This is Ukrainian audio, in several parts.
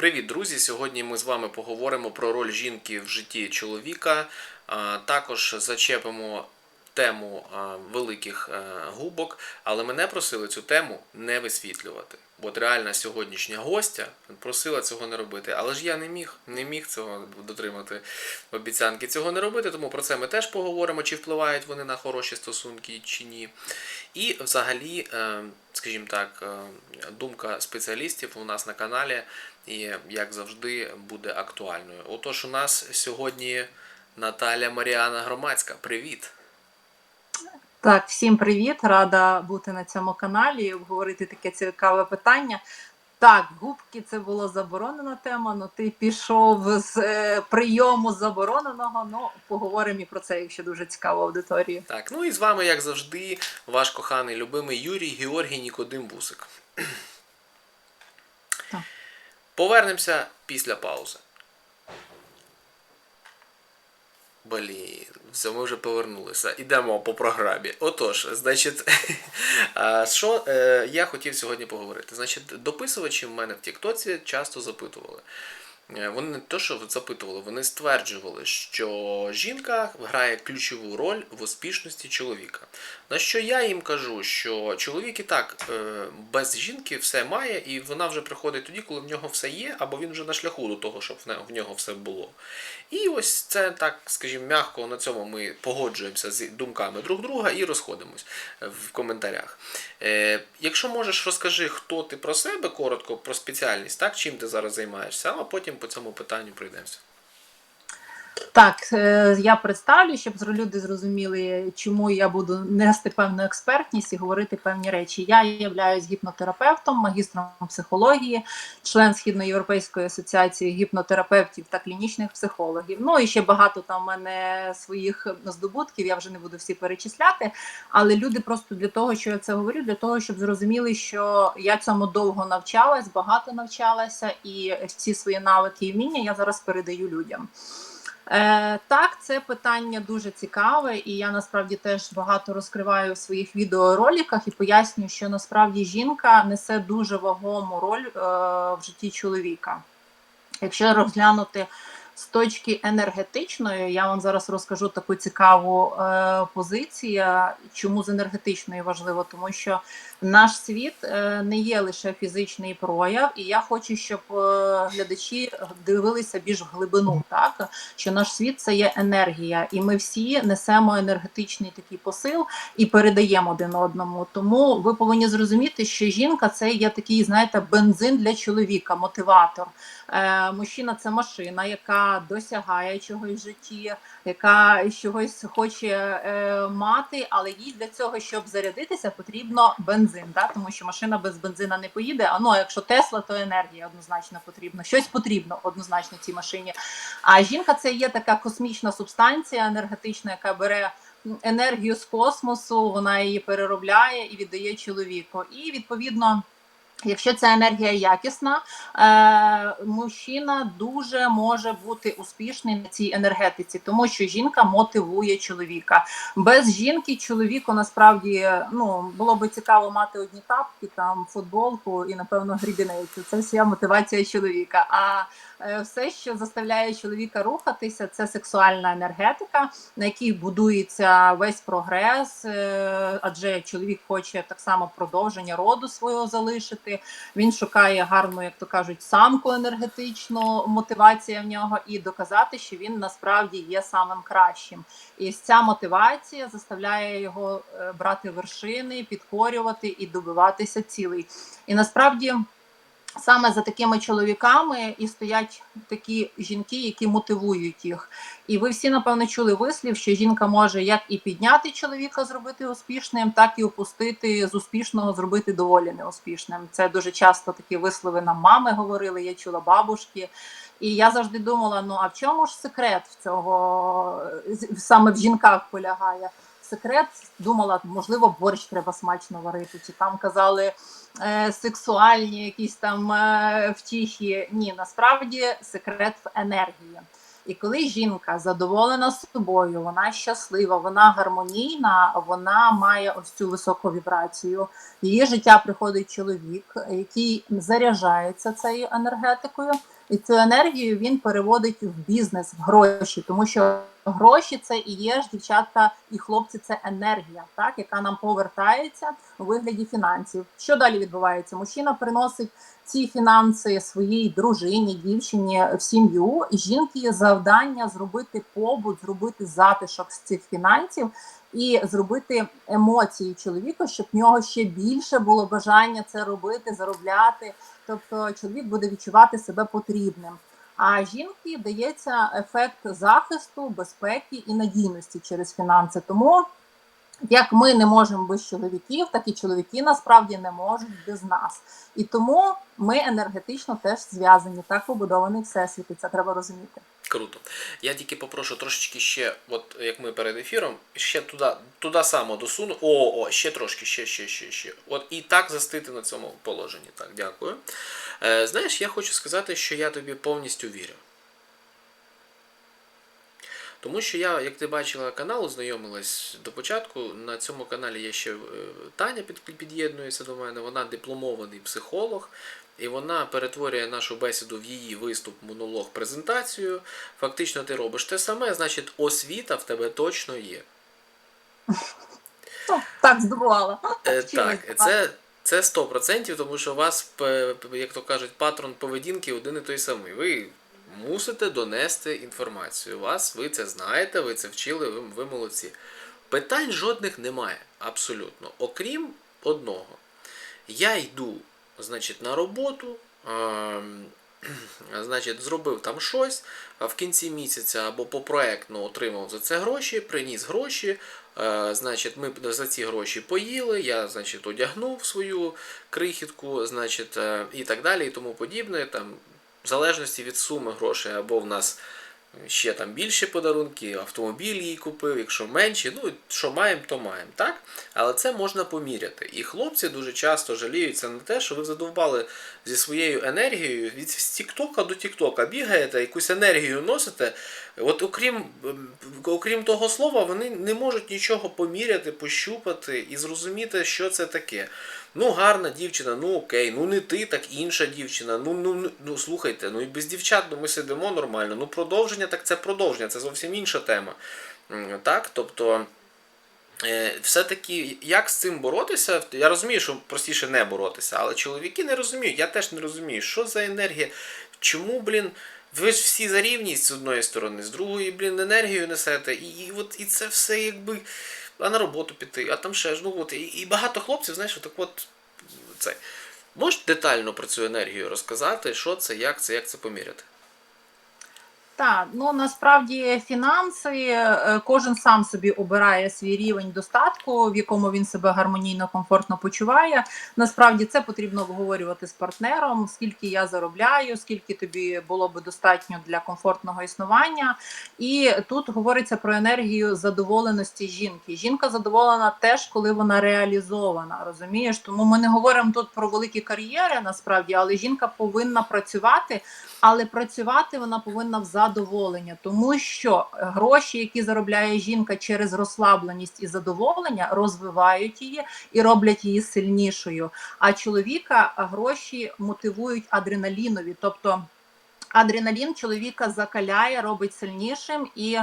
Привіт, друзі! Сьогодні ми з вами поговоримо про роль жінки в житті чоловіка. Також зачепимо тему великих е, губок, але мене просили цю тему не висвітлювати. Бо от реальна сьогоднішня гостя просила цього не робити. Але ж я не міг, не міг цього дотримати обіцянки цього не робити, тому про це ми теж поговоримо, чи впливають вони на хороші стосунки чи ні. І взагалі, е, скажімо так, е, думка спеціалістів у нас на каналі і, як завжди, буде актуальною. Отож, у нас сьогодні Наталя Маріана Громадська. Привіт! Так, всім привіт! Рада бути на цьому каналі і обговорити таке цікаве питання. Так, губки це була заборонена тема. Ну ти пішов з е, прийому забороненого. Ну поговоримо і про це, якщо дуже цікаво аудиторії. Так, ну і з вами, як завжди, ваш коханий любимий Юрій Георгій Нікодим Бусик. Повернемося після паузи. Блін, все, ми вже повернулися. Ідемо по програмі. Отож, значить, що е, я хотів сьогодні поговорити? Значить, дописувачі в мене в Тіктоці часто запитували. Е, Вони не то, що запитували, вони стверджували, що жінка грає ключову роль в успішності чоловіка. На що я їм кажу, що чоловік і так е, без жінки все має, і вона вже приходить тоді, коли в нього все є, або він вже на шляху до того, щоб в нього все було. І ось це так, скажімо, м'яко на цьому ми погоджуємося з думками друг друга і розходимось е, в коментарях. Е, якщо можеш, розкажи, хто ти про себе коротко, про спеціальність, так, чим ти зараз займаєшся, а потім по цьому питанню пройдемося. Так, е, я представлю, щоб люди зрозуміли, чому я буду нести певну експертність і говорити певні речі. Я являюсь гіпнотерапевтом, магістром психології, член Східноєвропейської асоціації гіпнотерапевтів та клінічних психологів. Ну і ще багато там в мене своїх здобутків. Я вже не буду всі перечисляти. Але люди просто для того, що я це говорю, для того, щоб зрозуміли, що я цьому довго навчалась, багато навчалася, і всі свої навики і вміння я зараз передаю людям. Е, так, це питання дуже цікаве, і я насправді теж багато розкриваю в своїх відеороликах і пояснюю, що насправді жінка несе дуже вагому роль е, в житті чоловіка. Якщо розглянути з точки енергетичної, я вам зараз розкажу таку цікаву е, позицію, чому з енергетичної важливо, тому що наш світ е, не є лише фізичний прояв, і я хочу, щоб е, глядачі дивилися більш в глибину, так що наш світ це є енергія, і ми всі несемо енергетичний такий посил і передаємо один одному. Тому ви повинні зрозуміти, що жінка це є такий, знаєте, бензин для чоловіка, мотиватор. Е, мужчина це машина, яка досягає чогось в житті, яка чогось хоче е, мати, але їй для цього, щоб зарядитися, потрібно бензин. Да? Тому що машина без бензина не поїде. А ну якщо Тесла, то енергія однозначно потрібно. Щось потрібно однозначно цій машині. А жінка це є така космічна субстанція енергетична, яка бере енергію з космосу, вона її переробляє і віддає чоловіку. І відповідно. Якщо ця енергія якісна, е, мужчина дуже може бути успішний на цій енергетиці, тому що жінка мотивує чоловіка. Без жінки чоловіку насправді ну було би цікаво мати одні тапки, там футболку і напевно грібінець. Це вся мотивація чоловіка. А все, що заставляє чоловіка рухатися, це сексуальна енергетика, на якій будується весь прогрес, е, адже чоловік хоче так само продовження роду свого залишити. Він шукає гарну, як то кажуть, самку енергетичну, мотивація в нього, і доказати, що він насправді є самим кращим. І ця мотивація заставляє його е, брати вершини, підкорювати і добиватися цілей. І насправді. Саме за такими чоловіками і стоять такі жінки, які мотивують їх. І ви всі, напевно, чули вислів, що жінка може як і підняти чоловіка, зробити успішним, так і опустити з успішного, зробити доволі неуспішним. Це дуже часто такі вислови нам мами говорили, я чула бабушки. І я завжди думала: ну а в чому ж секрет в цього саме в жінках полягає? Секрет думала, можливо, борщ треба смачно варити, чи там казали е, сексуальні якісь там е, втіхи. Ні, насправді секрет в енергії. І коли жінка задоволена собою, вона щаслива, вона гармонійна, вона має ось цю високу вібрацію. Її життя приходить чоловік, який заряджається цією енергетикою, і цю енергію він переводить в бізнес, в гроші, тому що гроші це і є ж дівчатка і хлопці, це енергія, так яка нам повертається у вигляді фінансів. Що далі відбувається? Мужчина приносить ці фінанси своїй дружині, дівчині в сім'ю. Жінки завдання зробити побут, зробити затишок з цих фінансів і зробити емоції чоловіка, щоб в нього ще більше було бажання це робити, заробляти. Тобто чоловік буде відчувати себе потрібним. А жінки дається ефект захисту, безпеки і надійності через фінанси. Тому як ми не можемо без чоловіків, так і чоловіки насправді не можуть без нас. І тому ми енергетично теж зв'язані. Так побудований всесвіт, і це треба розуміти. Круто. Я тільки попрошу трошечки ще, от як ми перед ефіром, ще туди, туди само досуну. О, о, ще трошки, ще, ще, ще, ще. От і так застити на цьому положенні. Так, дякую. Е, знаєш, я хочу сказати, що я тобі повністю вірю. Тому що я, як ти бачила, канал ознайомилась до початку. На цьому каналі є ще е, Таня під, під'єднується до мене. Вона дипломований психолог, і вона перетворює нашу бесіду в її виступ, монолог, презентацію. Фактично, ти робиш те саме, значить, освіта в тебе точно є. Ну, так здивувала. Е, так, це, це 100%, тому що у вас, як то кажуть, патрон поведінки один і той самий. Ви мусите донести інформацію. У вас ви це знаєте, ви це вчили, ви, ви молодці. Питань жодних немає, абсолютно. Окрім одного. Я йду, значить, на роботу. Значить, зробив там щось, в кінці місяця або по проектну отримав за це гроші, приніс гроші. Е, значить, ми за ці гроші поїли, я значить, одягнув свою крихітку, значить, е, і так далі, і тому подібне. Там, в залежності від суми грошей, або в нас ще там більші подарунки, автомобіль їй купив, якщо менші, ну що маємо, то маємо, так? Але це можна поміряти. І хлопці дуже часто жаліються на те, що ви задовбали зі своєю енергією від Тіктока до Тіктока бігаєте, якусь енергію носите. От окрім, ем, окрім того слова, вони не можуть нічого поміряти, пощупати і зрозуміти, що це таке. Ну, гарна дівчина, ну окей, ну не ти, так інша дівчина. Ну, ну, ну, ну слухайте, ну і без дівчат ну, ми сидимо нормально. Ну, продовження, так це продовження, це зовсім інша тема. Так, тобто. Е, Все-таки як з цим боротися? Я розумію, що простіше не боротися, але чоловіки не розуміють, я теж не розумію, що за енергія, чому, блін, ви ж всі за рівність з одної сторони, з другої, блін, енергію несете, і, і, от, і це все якби. А на роботу піти, а там ще ж, ну от, і, і багато хлопців, знаєш, так от це. Можеш детально про цю енергію розказати, що це, як це, як це поміряти? Так, ну насправді фінанси е, кожен сам собі обирає свій рівень достатку, в якому він себе гармонійно, комфортно почуває. Насправді це потрібно обговорювати з партнером, скільки я заробляю, скільки тобі було би достатньо для комфортного існування. І тут говориться про енергію задоволеності жінки. Жінка задоволена теж, коли вона реалізована. Розумієш, тому ми не говоримо тут про великі кар'єри, насправді, але жінка повинна працювати але працювати вона повинна в задоволення, тому що гроші, які заробляє жінка через розслабленість і задоволення, розвивають її і роблять її сильнішою. А чоловіка гроші мотивують адреналінові, тобто. Адреналін чоловіка закаляє, робить сильнішим, і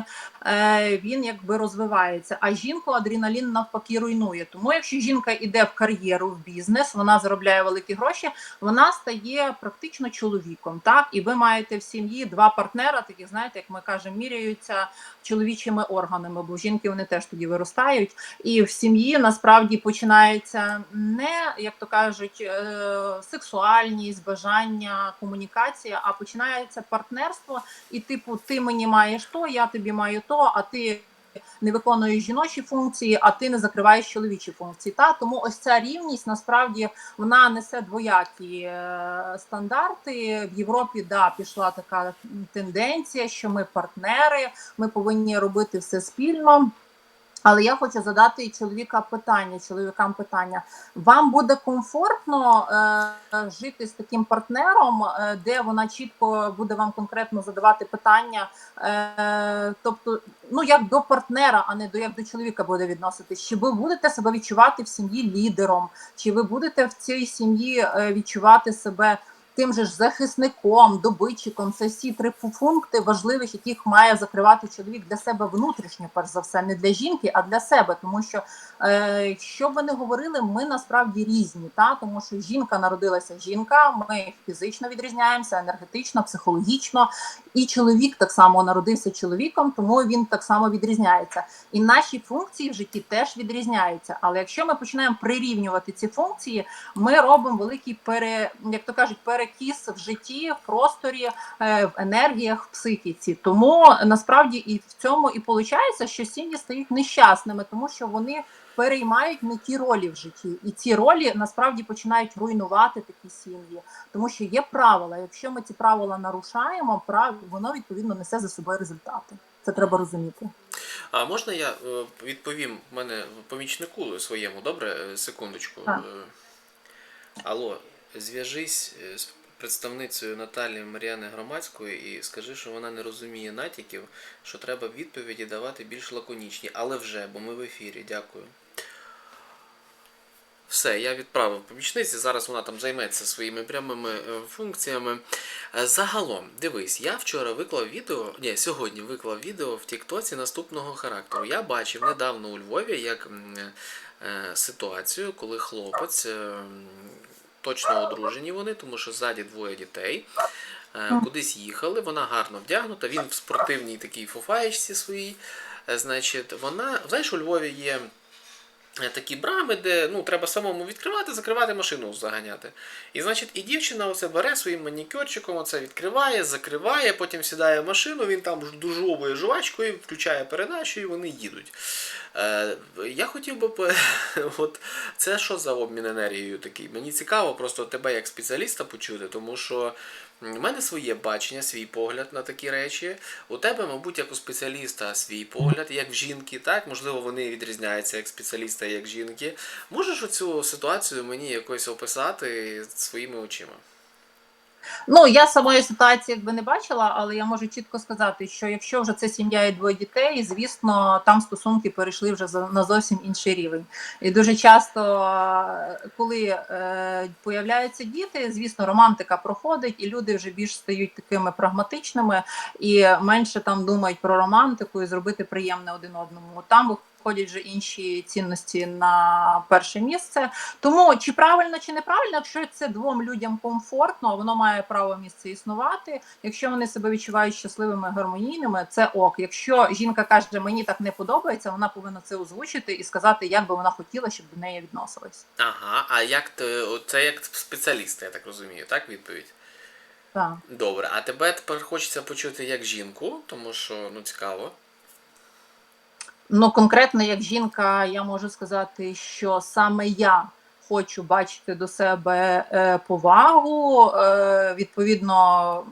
е, він якби розвивається. А жінку адреналін навпаки руйнує. Тому, якщо жінка йде в кар'єру, в бізнес, вона заробляє великі гроші, вона стає практично чоловіком. Так, і ви маєте в сім'ї два партнера, такі знаєте, як ми кажемо, міряються чоловічими органами, бо жінки вони теж тоді виростають. І в сім'ї насправді починається не як то кажуть, е, сексуальність, бажання, комунікація, а починає це партнерство, і типу, ти мені маєш то, я тобі маю то, а ти не виконуєш жіночі функції, а ти не закриваєш чоловічі функції. Та тому ось ця рівність насправді вона несе двоякі е, стандарти. В Європі да пішла така тенденція, що ми партнери, ми повинні робити все спільно. Але я хочу задати чоловіка питання, чоловікам питання. Вам буде комфортно е, жити з таким партнером, е, де вона чітко буде вам конкретно задавати питання, е, тобто, ну як до партнера, а не до як до чоловіка буде відноситись? Чи ви будете себе відчувати в сім'ї лідером? Чи ви будете в цій сім'ї е, відчувати себе? Тим же ж захисником, добитчиком це всі три пункти важливих, яких має закривати чоловік для себе внутрішньо, перш за все, не для жінки, а для себе. Тому що е, що би не говорили, ми насправді різні. Та тому що жінка народилася жінка, ми фізично відрізняємося, енергетично, психологічно, і чоловік так само народився чоловіком, тому він так само відрізняється. І наші функції в житті теж відрізняються. Але якщо ми починаємо прирівнювати ці функції, ми робимо великий пере, як то кажуть, перекіс в житті, в просторі, е, в енергіях, в психіці. Тому насправді і в цьому і виходить, що сім'ї стають нещасними, тому що вони переймають не ті ролі в житті, і ці ролі насправді починають руйнувати такі сім'ї, тому що є правила. Якщо ми ці правила нарушаємо, прав воно відповідно несе за собою результати. Це треба розуміти. А можна я е, відповім мене помічнику своєму, добре? Е, Секундочку. Так. Алло, зв'яжись е, з представницею Наталії Мар'яни Громадської і скажи, що вона не розуміє натяків, що треба відповіді давати більш лаконічні, але вже, бо ми в ефірі. Дякую. Все, я відправив помічниці. Зараз вона там займеться своїми прямими е, функціями. Е, Загалом, дивись, я вчора виклав відео, ні, сьогодні виклав відео в Тіктоці наступного характеру. Я бачив недавно у Львові як ситуацію, коли хлопець, е, м, точно одружені вони, тому що ззаді двоє дітей. е, Кудись їхали, вона гарно вдягнута, він в спортивній такій фуфаєчці своїй. Е, Значить, вона, знаєш, у Львові є е, такі брами, де ну, треба самому відкривати, закривати машину заганяти. І значить, і дівчина оце бере своїм манікюрчиком, оце відкриває, закриває, потім сідає в машину, він там дожовує жувачкою, включає передачу і вони їдуть. Е, я хотів би, от це що за обмін енергією такий? Мені цікаво просто тебе як спеціаліста почути, тому що в мене своє бачення, свій погляд на такі речі. У тебе, мабуть, як у спеціаліста свій погляд, як в жінки, так? Можливо, вони відрізняються як спеціаліста як жінки. Можеш оцю ситуацію мені якось описати своїми очима? Ну я самої ситуації якби не бачила, але я можу чітко сказати, що якщо вже це сім'я і двоє дітей, звісно, там стосунки перейшли вже на зовсім інший рівень. І дуже часто, е, коли е, появляються діти, звісно, романтика проходить, і люди вже більш стають такими прагматичними і менше там думають про романтику і зробити приємне один одному. Там виходять вже інші цінності на перше місце. Тому чи правильно, чи неправильно, якщо це двом людям комфортно, воно має право місце існувати. Якщо вони себе відчувають щасливими, гармонійними, це ок. Якщо жінка каже, мені так не подобається, вона повинна це озвучити і сказати, як би вона хотіла, щоб до неї відносились. Ага, а як ти, це як спеціаліст, я так розумію, так відповідь? Так. Добре, а тебе тепер хочеться почути як жінку, тому що ну цікаво. Ну, конкретно як жінка, я можу сказати, що саме я хочу бачити до себе е, повагу, е, відповідно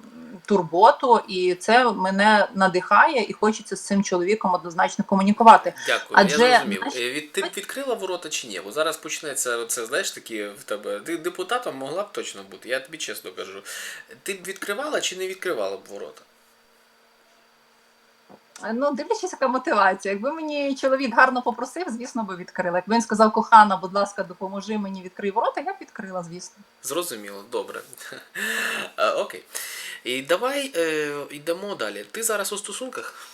турботу, і це мене надихає, і хочеться з цим чоловіком однозначно комунікувати. Дякую, Адже я зрозумів. наші- Е, Від, ти б відкрила ворота чи ні? Бо зараз почнеться оце, знаєш, такі в тебе. Ти депутатом могла б точно бути, я тобі чесно кажу. Ти б відкривала чи не відкривала б ворота? Ну, дивлячись, яка мотивація. Якби мені чоловік гарно попросив, звісно, би відкрила. Якби він сказав, кохана, будь ласка, допоможи мені відкрий ворота, я б відкрила, звісно. Зрозуміло, добре. Е, Окей. І давай е, йдемо далі. Ти зараз у стосунках?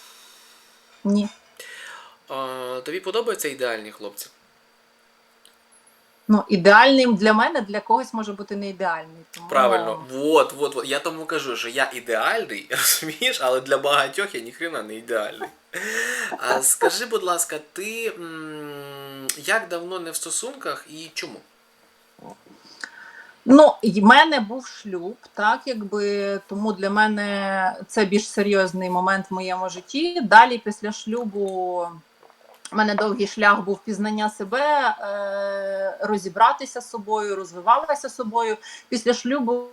Ні. Е, тобі подобаються ідеальні хлопці? Ну, ідеальним для мене, для когось може бути не ідеальний. Тому... Правильно, вот, вот, вот. Я тому кажу, що я ідеальний, розумієш, але для багатьох я ніхрена не ідеальний. А скажи, будь ласка, ти як давно не в стосунках і чому? Ну, в мене був шлюб, так якби тому для мене це більш серйозний момент в моєму житті. Далі, після шлюбу, У мене довгий шлях був пізнання себе, е, розібратися з собою, розвивалася собою. Після шлюбу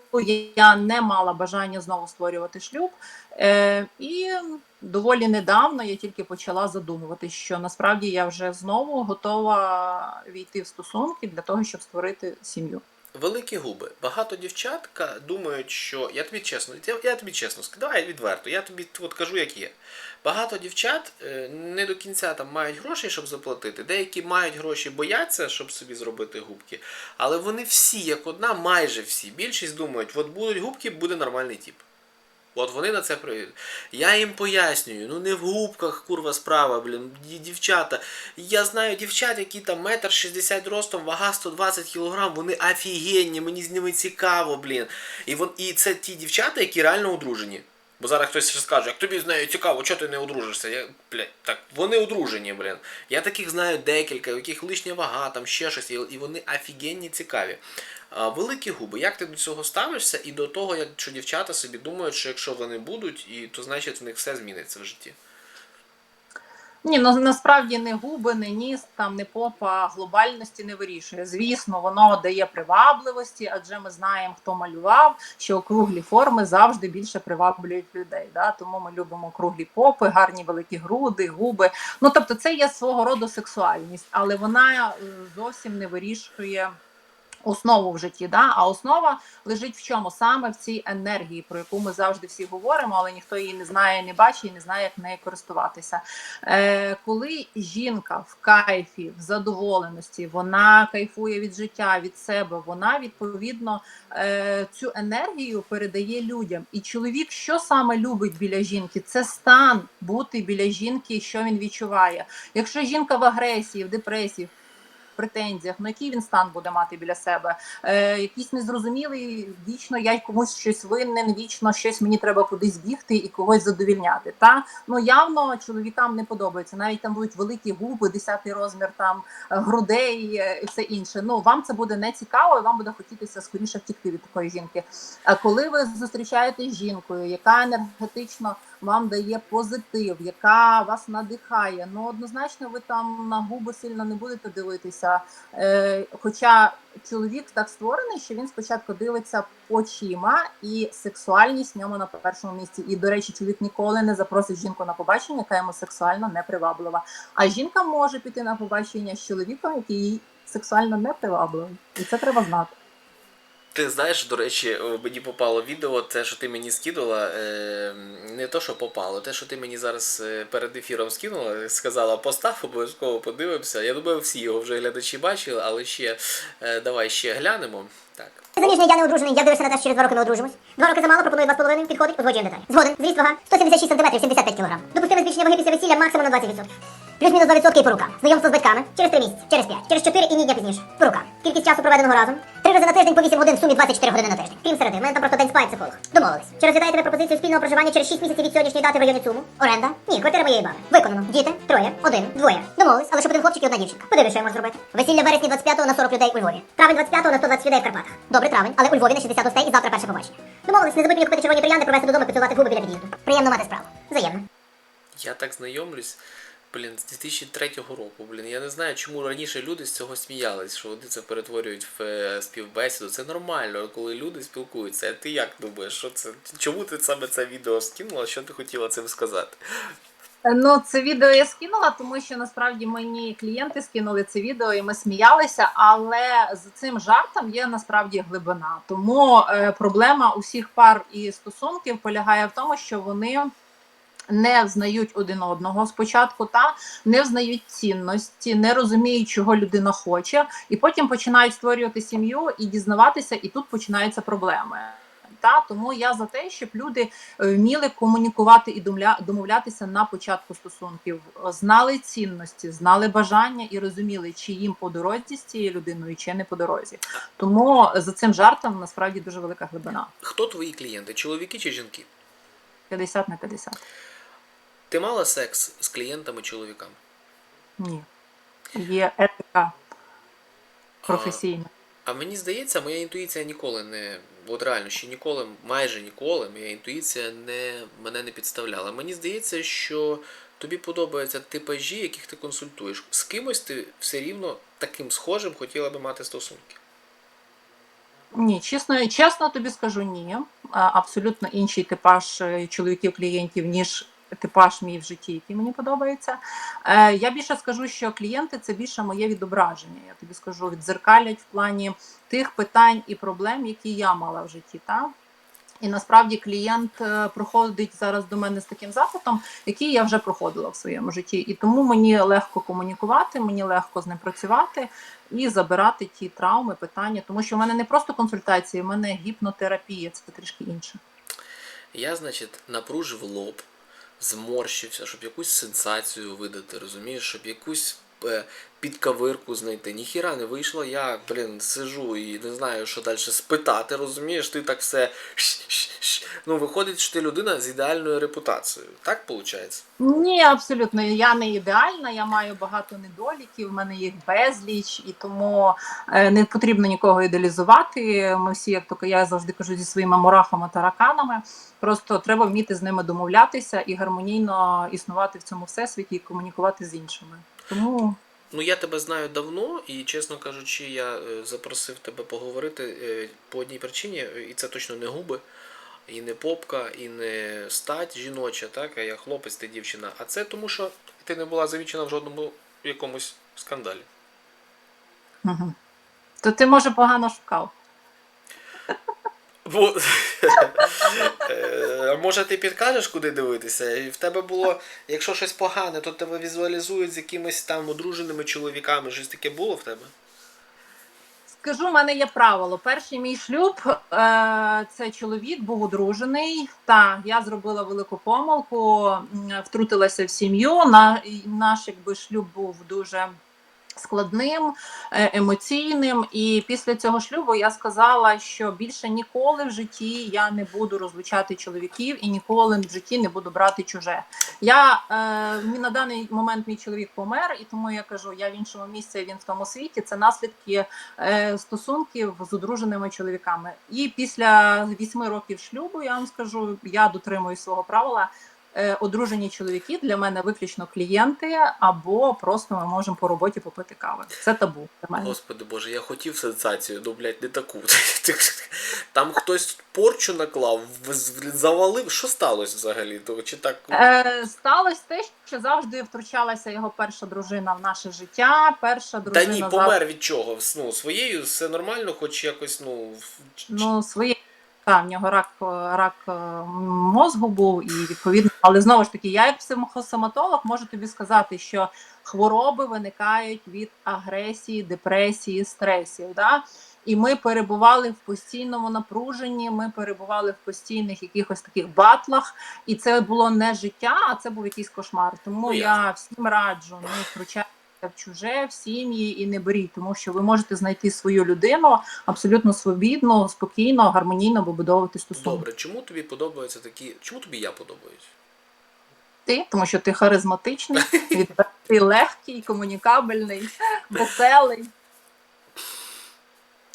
я не мала бажання знову створювати шлюб. Е, і доволі недавно я тільки почала задумувати, що насправді я вже знову готова війти в стосунки для того, щоб створити сім'ю. Великі губи. Багато дівчатка думають, що я тобі чесно, я, я тобі чесно давай відверто, я тобі от кажу, як є. Багато дівчат е, не до кінця там мають гроші, щоб заплатити. Деякі мають гроші, бояться, щоб собі зробити губки. Але вони всі, як одна, майже всі. Більшість думають, от будуть губки, буде нормальний тіп. От вони на це приїдуть. Я їм пояснюю, ну не в губках, курва, справа, блін, дівчата. Я знаю дівчат, які там метр шістдесят ростом, вага 120 кілограм, вони офігенні, мені з ними цікаво, блін. І, вон, і це ті дівчата, які реально одружені. Бо зараз хтось ще скаже, як тобі з нею цікаво, чого ти не одружишся? Я, блядь, так, вони одружені, блін. Я таких знаю декілька, у яких лишня вага, там ще щось, і, вони офігенні цікаві. А, великі губи, як ти до цього ставишся і до того, як що дівчата собі думають, що якщо вони будуть, і то значить в них все зміниться в житті. Ні, ну насправді не губи, не ніс, там не попа глобальності не вирішує. Звісно, воно дає привабливості, адже ми знаємо, хто малював, що округлі форми завжди більше приваблюють людей. Да? Тому ми любимо круглі попи, гарні великі груди, губи. Ну тобто, це є свого роду сексуальність, але вона е, зовсім не вирішує. Основу в житті, да? а основа лежить в чому? Саме в цій енергії, про яку ми завжди всі говоримо, але ніхто її не знає, не бачить і не знає, як нею користуватися. Е, коли жінка в кайфі, в задоволеності, вона кайфує від життя, від себе, вона відповідно е, цю енергію передає людям. І чоловік, що саме любить біля жінки, це стан бути біля жінки, що він відчуває. Якщо жінка в агресії, в депресії, претензіях, ну який він стан буде мати біля себе, е, якийсь незрозумілий, вічно я комусь щось винен, вічно щось мені треба кудись бігти і когось задовільняти. Та ну явно чоловікам не подобається. Навіть там будуть великі губи, десятий розмір там е, грудей е, і все інше. Ну вам це буде не цікаво, і вам буде хотітися скоріше втікти від такої жінки. А коли ви зустрічаєтесь з жінкою, яка енергетично вам дає позитив, яка вас надихає. Ну однозначно, ви там на губи сильно не будете дивитися. Е, хоча чоловік так створений, що він спочатку дивиться очима, і сексуальність в ньому на першому місці. І до речі, чоловік ніколи не запросить жінку на побачення, яка йому сексуально не приваблива. А жінка може піти на побачення з чоловіком, який їй сексуально не привабливий. І це треба знати. Ти знаєш, до речі, мені попало відео, те, що ти мені скинула, е, не то, що попало, те, що ти мені зараз е, перед ефіром скинула, сказала, постав, обов'язково подивимося. Я думаю, всі його вже глядачі бачили, але ще е, давай ще глянемо. Так. Заміжний, я не одружений, я дивлюся на те, що через два роки ми одружимось. Два роки замало, пропоную два з половиною, підходить, узгоджуємо деталі. Згоден, зріст вага, 176 см, 75 кг. Допустиме збільшення ваги після весілля максимум на 20%. Плюс-мінус 2% і по рукам. Знайомство з батьками через 3 місяці, через 5, через 4 і ні дня пізніше. По рукам. Кількість часу проведеного разом. Три рази на тиждень по 8 годин в сумі 24 години на тиждень. Крім середи, в мене там просто день спа і психолог. Домовились. Чи розглядає тебе пропозицію спільного проживання через 6 місяців від сьогоднішньої дати в районі Цуму? Оренда? Ні, квартира моєї баби. Виконано. Діти? Троє, один, двоє. Домовились, але щоб один хлопчик і одна дівчинка. Подивись, що я можу зробити. Весілля вересні 25-го на 40 людей у Львові. Травень 25-го на 120 людей в Карпатах. Добре, травень, але у Львові на 60 гостей і завтра перше побачення. Домовились, не забудь мені купити червоні троянди, провести додому, поцілувати губи біля під'їзду. Приємно мати справу. Взаємно. Я так знайомлюсь. Блін, з 2003 року, блін, я не знаю, чому раніше люди з цього сміялись, що вони це перетворюють в е, співбесіду. Це нормально, коли люди спілкуються. А ти як думаєш, що це? Чому ти саме це відео скинула? Що ти хотіла цим сказати? Ну, це відео я скинула, тому що насправді мені клієнти скинули це відео, і ми сміялися. Але з цим жартом є насправді глибина. Тому е, проблема усіх пар і стосунків полягає в тому, що вони. Не взнають один одного спочатку, та не взнають цінності, не розуміють, чого людина хоче, і потім починають створювати сім'ю і дізнаватися, і тут починаються проблеми. Та тому я за те, щоб люди е, вміли комунікувати і домовлятися на початку стосунків, знали цінності, знали бажання і розуміли, чи їм по дорозі з цією людиною, чи не по дорозі. Тому за цим жартом насправді дуже велика глибина. Хто твої клієнти? Чоловіки чи жінки? 50 на 50. Ти мала секс з клієнтами чоловіками? Ні. Є етика професійна. А мені здається, моя інтуїція ніколи не. От реально, ще ніколи, майже ніколи, моя інтуїція не, мене не підставляла. Мені здається, що тобі подобаються типажі, яких ти консультуєш. З кимось ти все рівно таким схожим хотіла би мати стосунки. Ні, чесно, чесно тобі скажу ні. Абсолютно інший типаж е, чоловіків-клієнтів, ніж типаж мій в житті, який мені подобається. Е, Я більше скажу, що клієнти це більше моє відображення. Я тобі скажу, відзеркалять в плані тих питань і проблем, які я мала в житті. Та? І насправді клієнт е, проходить зараз до мене з таким запитом, який я вже проходила в своєму житті. І тому мені легко комунікувати, мені легко з ним працювати і забирати ті травми, питання, тому що в мене не просто консультації, в мене гіпнотерапія, це трішки інше. Я, значить, напружив лоб, зморщився, щоб якусь сенсацію видати, розумієш, щоб якусь е, підкавирку знайти. Ніхіра не вийшло, я, блін, сижу і не знаю, що далі спитати, розумієш, ти так все. Ну, виходить, що ти людина з ідеальною репутацією. Так виходить? Ні, абсолютно. Я не ідеальна, я маю багато недоліків, в мене їх безліч, і тому е, не потрібно нікого ідеалізувати. Ми всі, як то я завжди кажу, зі своїми мурахами тараканами. Просто треба вміти з ними домовлятися і гармонійно існувати в цьому всесвіті і комунікувати з іншими. Тому Ну, я тебе знаю давно, і чесно кажучи, я е, запросив тебе поговорити е, по одній причині, е, і це точно не губи, і не попка, і не стать жіноча, так, а я хлопець, ти дівчина. А це тому, що ти не була замічена в жодному якомусь скандалі. угу. то ти може погано шукав. Бо, може, ти підкажеш, куди дивитися? І в тебе було, якщо щось погане, то тебе візуалізують з якимись там одруженими чоловіками. Щось таке було в тебе? Скажу, в мене є правило. Перший мій шлюб е, це чоловік був одружений. Та я зробила велику помилку, втрутилася в сім'ю. На наш якби шлюб був дуже складним, е, емоційним. І після цього шлюбу я сказала, що більше ніколи в житті я не буду розлучати чоловіків і ніколи в житті не буду брати чуже. Я е, на даний момент мій чоловік помер, і тому я кажу, я в іншому місці, він в тому світі. Це наслідки е, стосунків з одруженими чоловіками. І після вісьми років шлюбу я вам скажу, я дотримуюсь свого правила. Е, Одружені чоловіки для мене виключно клієнти, або просто ми можемо по роботі попити кави. Це табу для мене. Господи Боже, я хотів сенсацію, ну, блядь, не таку. Там хтось порчу наклав, завалив. Що сталося взагалі? То, чи так... Е, сталося те, що завжди втручалася його перша дружина в наше життя. Перша Та дружина ні, завжди помер від чого? Ну, своєю все нормально, хоч якось, ну. ну своє. Та, в нього рак, рак е, мозку був і відповідно, але знову ж таки, я як психосоматолог можу тобі сказати, що хвороби виникають від агресії, депресії, стресів. Да? І ми перебували в постійному напруженні, ми перебували в постійних якихось таких батлах, і це було не життя, а це був якийсь кошмар. Тому Ну, я всім раджу не втручатися в чуже, в сім'ї і не беріть, тому що ви можете знайти свою людину абсолютно свобідно, спокійно, гармонійно вибудовувати стосунки. Добре, чому тобі подобаються такі. Чому тобі я подобаюсь? Ти, тому що ти харизматичний, відвертий, легкий, комунікабельний, веселий.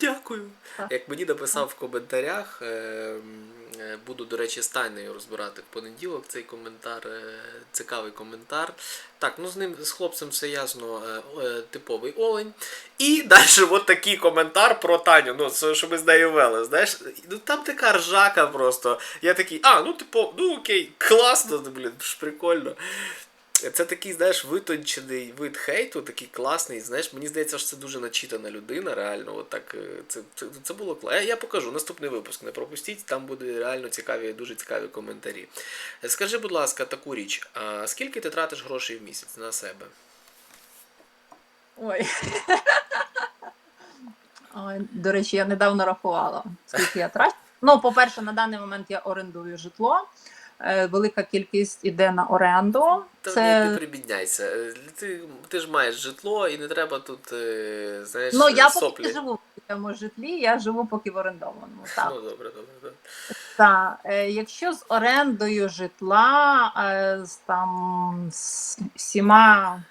Дякую. Як мені написав в коментарях, е, е, буду, до речі, з Тайною розбирати в понеділок цей коментар, е, цікавий коментар. Так, ну з ним, з хлопцем все ясно, е, типовий олень. І далі от такий коментар про Таню, ну, це, що ми з нею вели, знаєш, ну там така ржака просто. Я такий, а, ну типу, ну окей, класно, ну, блін, прикольно. Це такий, знаєш, витончений вид хейту, такий класний. Знаєш, мені здається, що це дуже начитана людина, реально. От так, е, це, це, це було класно. Я, покажу наступний випуск, не пропустіть, там буде реально цікаві, дуже цікаві коментарі. Е, Скажи, будь ласка, таку річ: а скільки ти тратиш грошей в місяць на себе? Ой. Ой, до речі, я недавно рахувала, скільки я трачу. Ну, по-перше, на даний момент я орендую житло. Е, Велика кількість іде на оренду. Та Це не, прибідняйся. Ти, ти ж маєш житло і не треба тут, е, знаєш, ну я соплі. поки живу в цьому житлі, я живу поки в орендованому. Так. Ну, добре, добре, добре. Так, е, якщо з орендою житла, з там з всіма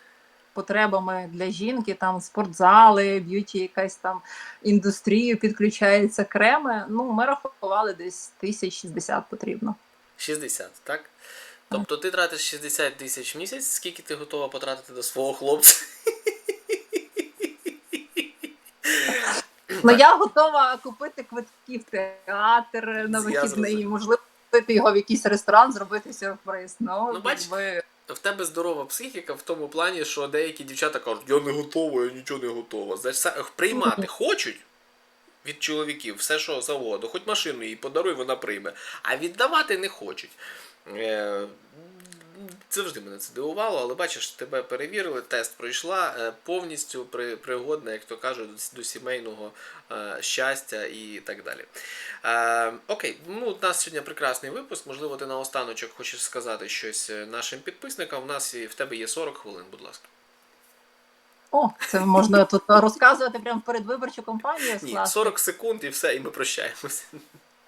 потребами для жінки, там спортзали, б'юті, якась там індустрія, підключаються креми. Ну, ми рахували десь 1060 потрібно. 60, так? Тобто ти тратиш 60 тисяч в місяць, скільки ти готова потратити до свого хлопця? Ну я готова купити квитки в театр на вихідний, можливо, купити його в якийсь ресторан, зробити сюрприз. Ну, Ну, бач, якби- В тебе здорова психіка в тому плані, що деякі дівчата кажуть, я не готова, я нічого не готова. Все- приймати хочуть від чоловіків все, що завгодно, хоч машину їй подаруй, вона прийме. А віддавати не хочуть. Е, Завжди мене це дивувало, але бачиш, тебе перевірили, тест пройшла е, повністю пригодна, як то кажуть, до сімейного е, щастя і так далі. Окей, ну у нас сьогодні прекрасний випуск. Можливо, ти наостаночок хочеш сказати щось нашим підписникам. У нас і в тебе є 40 хвилин, будь ласка. О, це можна тут розказувати прямо перед виборчу кампанію. Ні, 40 секунд і все, і ми прощаємося.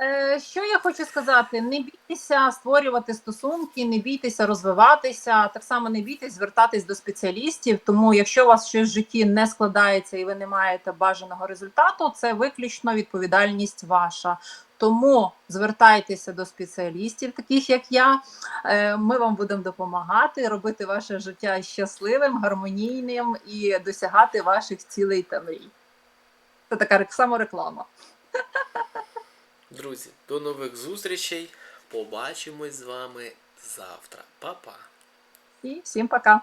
Е, Що я хочу сказати? Не бійтеся створювати стосунки, не бійтеся розвиватися. Так само не бійтесь звертатись до спеціалістів. Тому, якщо у вас щось в житті не складається і ви не маєте бажаного результату, це виключно відповідальність ваша. Тому звертайтеся до спеціалістів, таких як я. Е, Ми вам будемо допомагати робити ваше життя щасливим, гармонійним і досягати ваших цілей та мрій. Це така рек- самореклама. Друзі, до нових зустрічей. Побачимось з вами завтра. Па-па. І всім пока.